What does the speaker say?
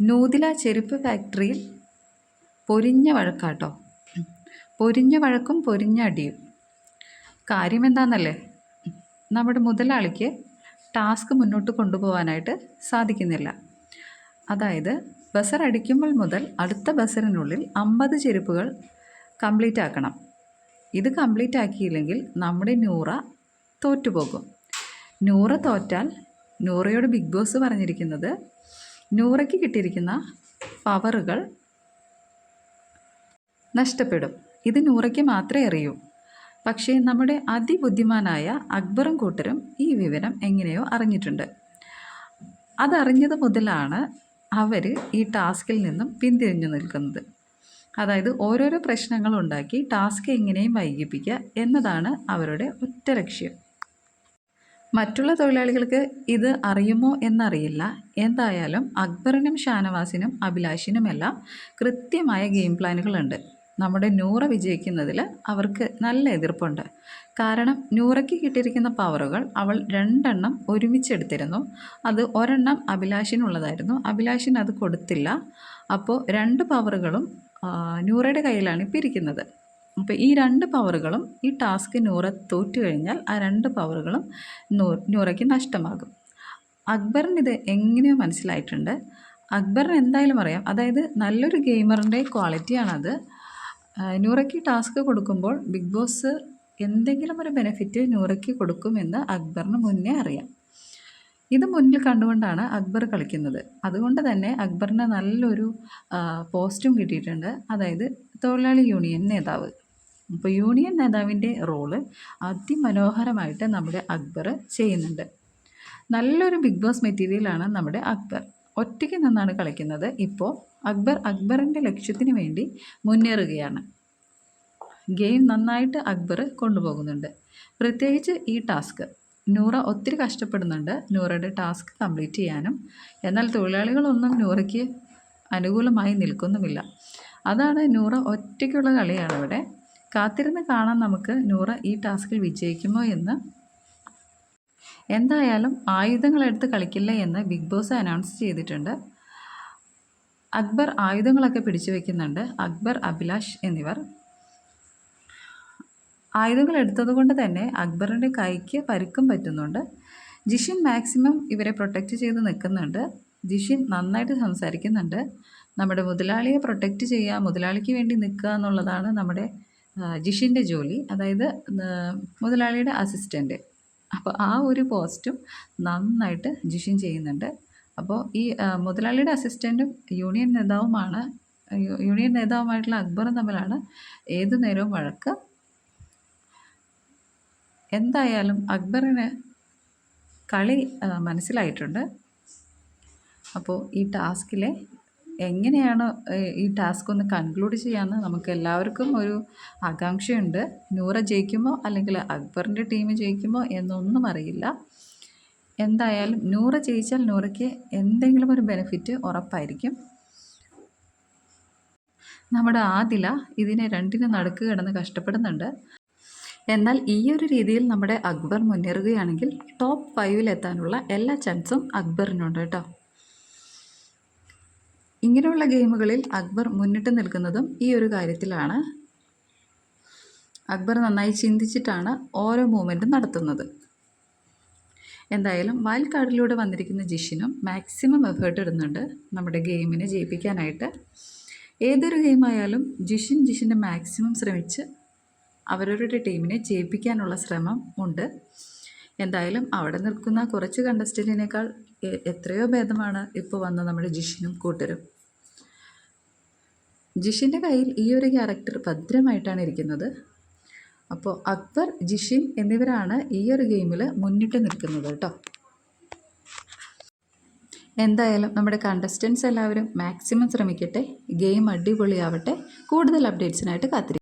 നൂതില ചെരുപ്പ് ഫാക്ടറിയിൽ പൊരിഞ്ഞ വഴക്കാട്ടോ. പൊരിഞ്ഞ വഴക്കും പൊരിഞ്ഞ അടിയും. കാര്യം എന്താണെന്നല്ലേ നമ്മുടെ മുതലാളിക്ക് ടാസ്ക് മുന്നോട്ട് കൊണ്ടുപോകാനായിട്ട് സാധിക്കുന്നില്ല. അതായത് ബസർ അടിക്കുമ്പോൾ മുതൽ അടുത്ത ബസറിനുള്ളിൽ അമ്പത് ചെരുപ്പുകൾ കംപ്ലീറ്റ് ആക്കണം. ഇത് കംപ്ലീറ്റ് ആക്കിയില്ലെങ്കിൽ നമ്മുടെ നൂറ തോറ്റുപോകും. നൂറ തോറ്റാൽ നൂറയോട് ബിഗ് ബോസ് പറഞ്ഞിരിക്കുന്നത് നൂറയ്ക്ക് കിട്ടിയിരിക്കുന്ന പവറുകൾ നഷ്ടപ്പെടും. ഇത് നൂറയ്ക്ക് മാത്രമേ അറിയൂ പക്ഷേ നമ്മുടെ അതിബുദ്ധിമാനായ അക്ബറും കൂട്ടരും ഈ വിവരം എങ്ങനെയോ അറിഞ്ഞിട്ടുണ്ട്. അതറിഞ്ഞത് മുതലാണ് അവർ ഈ ടാസ്കിൽ നിന്നും പിന്തിരിഞ്ഞു നിൽക്കുന്നത്. അതായത് ഓരോരോ പ്രശ്നങ്ങൾ ഉണ്ടാക്കി ടാസ്ക് എങ്ങനെയും വൈകിപ്പിക്കുക എന്നതാണ് അവരുടെ ഒറ്റ ലക്ഷ്യം. മറ്റുള്ള തൊഴിലാളികൾക്ക് ഇത് അറിയുമോ എന്നറിയില്ല. എന്തായാലും അക്ബറിനും ഷാനവാസിനും അഭിലാഷിനുമെല്ലാം കൃത്യമായ ഗെയിം പ്ലാനുകളുണ്ട്. നമ്മുടെ നൂറ വിജയിക്കുന്നതിൽ അവർക്ക് നല്ല എതിർപ്പുണ്ട്. കാരണം നൂറയ്ക്ക് കിട്ടിയിരിക്കുന്ന പവറുകൾ അവൾ രണ്ടെണ്ണം ഒരുമിച്ചെടുത്തിരുന്നു. അത് ഒരെണ്ണം അഭിലാഷിനുള്ളതായിരുന്നു. അഭിലാഷിന് അത് കൊടുത്തില്ല. അപ്പോൾ രണ്ട് പവറുകളും നൂറയുടെ കയ്യിലാണ് ഇപ്പം ഇരിക്കുന്നത്. അപ്പോൾ ഈ രണ്ട് പവറുകളും ഈ ടാസ്ക് നൂറ തോറ്റു കഴിഞ്ഞാൽ ആ രണ്ട് പവറുകളും നൂ നൂറയ്ക്ക് നഷ്ടമാകും. അക്ബറിന് ഇത് എങ്ങനെയോ മനസ്സിലായിട്ടുണ്ട്. അക്ബറിന് എന്തായാലും അറിയാം. അതായത് നല്ലൊരു ഗെയിമറിന്റെ ക്വാളിറ്റിയാണത് നൂറയ്ക്ക് ടാസ്ക് കൊടുക്കുമ്പോൾ ബിഗ് ബോസ് എന്തെങ്കിലും ഒരു ബെനിഫിറ്റ് നൂറയ്ക്ക് കൊടുക്കുമെന്ന് അക്ബറിന് മുന്നേ അറിയാം. ഇത് മുന്നിൽ കണ്ടുകൊണ്ടാണ് അക്ബർ കളിക്കുന്നത്. അതുകൊണ്ട് തന്നെ അക്ബറിന് നല്ലൊരു പോസ്റ്റും കിട്ടിയിട്ടുണ്ട്. അതായത് തൊഴിലാളി യൂണിയൻ നേതാവ്. അപ്പോൾ യൂണിയൻ നേതാവിന്റെ റോൾ അതിമനോഹരമായിട്ട് നമ്മുടെ അക്ബർ ചെയ്യുന്നുണ്ട്. നല്ലൊരു ബിഗ് ബോസ് മെറ്റീരിയലാണ് നമ്മുടെ അക്ബർ. ഒറ്റയ്ക്ക് നിന്നാണ് കളിക്കുന്നത്. ഇപ്പോൾ അക്ബർ അക്ബറിന്റെ ലക്ഷ്യത്തിന് വേണ്ടി മുന്നേറുകയാണ്. ഗെയിം നന്നായിട്ട് അക്ബർ കൊണ്ടുപോകുന്നുണ്ട്. പ്രത്യേകിച്ച് ഈ ടാസ്ക്. നൂറ ഒത്തിരി കഷ്ടപ്പെടുന്നുണ്ട് നൂറയുടെ ടാസ്ക് കംപ്ലീറ്റ് ചെയ്യാനും. എന്നാൽ തൊഴിലാളികളൊന്നും നൂറയ്ക്ക് അനുകൂലമായി നിൽക്കുന്നുമില്ല. അതാണ് നൂറ ഒറ്റയ്ക്കുള്ള കളിയാണ് ഇവിടെ. കാത്തിരുന്ന് കാണാം നമുക്ക് നൂറ ഈ ടാസ്കിൽ വിജയിക്കുമോ എന്ന്. എന്തായാലും ആയുധങ്ങളെടുത്ത് കളിക്കില്ല എന്ന് ബിഗ് ബോസ് അനൗൺസ് ചെയ്തിട്ടുണ്ട്. അക്ബർ ആയുധങ്ങളൊക്കെ പിടിച്ചു വയ്ക്കുന്നുണ്ട് അക്ബർ അഭിലാഷ് എന്നിവർ. ആയുധങ്ങൾ എടുത്തതുകൊണ്ട് തന്നെ അക്ബറിന്റെ കൈക്ക് പരുക്കും പറ്റുന്നുണ്ട്. ജിഷിൻ മാക്സിമം ഇവരെ പ്രൊട്ടക്റ്റ് ചെയ്ത് നിൽക്കുന്നുണ്ട്. ജിഷിൻ നന്നായിട്ട് സംസാരിക്കുന്നുണ്ട്. നമ്മുടെ മുതലാളിയെ പ്രൊട്ടക്റ്റ് ചെയ്യുക മുതലാളിക്ക് വേണ്ടി നിൽക്കുക എന്നുള്ളതാണ് നമ്മുടെ ജിഷിന്റെ ജോലി അതായത് മുതലാളിയുടെ അസിസ്റ്റന്റ് അപ്പോൾ ആ ഒരു പോസ്റ്റും നന്നായിട്ട് ജിഷിൻ ചെയ്യുന്നുണ്ട്. അപ്പോൾ ഈ മുതലാളിയുടെ അസിസ്റ്റന്റും യൂണിയൻ നേതാവുമാണ് യൂണിയൻ നേതാവുമായിട്ടുള്ള അക്ബറും തമ്മിലാണ് ഏത് നേരവും വഴക്ക്. എന്തായാലും അക്ബറിന് കളി മനസ്സിലായിട്ടുണ്ട്. അപ്പോൾ ഈ ടാസ്കിലെ എങ്ങനെയാണ് ഈ ടാസ്ക് ഒന്ന് കൺക്ലൂഡ് ചെയ്യാമെന്ന് നമുക്ക് എല്ലാവർക്കും ഒരു ആകാംക്ഷയുണ്ട്. നൂറ ജയിക്കുമോ അല്ലെങ്കിൽ അക്ബറിന്റെ ടീം ജയിക്കുമോ എന്നൊന്നും അറിയില്ല. എന്തായാലും നൂറ ജയിച്ചാൽ നൂറയ്ക്ക് എന്തെങ്കിലും ഒരു ബെനിഫിറ്റ് ഉറപ്പായിരിക്കും. നമ്മുടെ ആദില ഇതിനെ രണ്ടിനും നടുക്ക് കിടന്ന് കഷ്ടപ്പെടുന്നുണ്ട്. എന്നാൽ ഈ ഒരു രീതിയിൽ നമ്മുടെ അക്ബർ മുന്നേറുകയാണെങ്കിൽ ടോപ്പ് ഫൈവിലെത്താനുള്ള എല്ലാ ചാൻസും അക്ബറിനുണ്ട് കേട്ടോ. ഇങ്ങനെയുള്ള ഗെയിമുകളിൽ അക്ബർ മുന്നിട്ട് നിൽക്കുന്നതും ഈ ഒരു കാര്യത്തിലാണ്. അക്ബർ നന്നായി ചിന്തിച്ചിട്ടാണ് ഓരോ മൂവ്മെന്റും നടത്തുന്നത്. എന്തായാലും വൈൽഡ് കാർഡിലൂടെ വന്നിരിക്കുന്ന ജിഷിനും മാക്സിമം എഫേർട്ട് ഇടുന്നുണ്ട് നമ്മുടെ ഗെയിമിനെ ജയിപ്പിക്കാനായിട്ട്. ഏതൊരു ഗെയിമായാലും ജിഷിൻ ജിഷിന്റെ മാക്സിമം ശ്രമിച്ച് അവരവരുടെ ടീമിനെ ജയിപ്പിക്കാനുള്ള ശ്രമം ഉണ്ട്. എന്തായാലും അവിടെ നിൽക്കുന്ന കുറച്ച് കണ്ടസ്റ്റന്റിനേക്കാൾ എത്രയോ ഭേദമാണ് ഇപ്പോൾ വന്ന നമ്മുടെ ജിഷിനും കൂട്ടരും. ജിഷിന്റെ കയ്യിൽ ഈ ഒരു ക്യാരക്ടർ ഭദ്രമായിട്ടാണ് ഇരിക്കുന്നത്. അപ്പോൾ അക്ബർ ജിഷിൻ എന്നിവരാണ് ഈ ഒരു ഗെയിമിൽ മുന്നിട്ട് നിൽക്കുന്നത് കേട്ടോ. എന്തായാലും നമ്മുടെ കണ്ടസ്റ്റൻസ് എല്ലാവരും മാക്സിമം ശ്രമിക്കട്ടെ. ഗെയിം അടിപൊളിയാവട്ടെ. കൂടുതൽ അപ്ഡേറ്റ്സിനായിട്ട് കാത്തിരിക്കും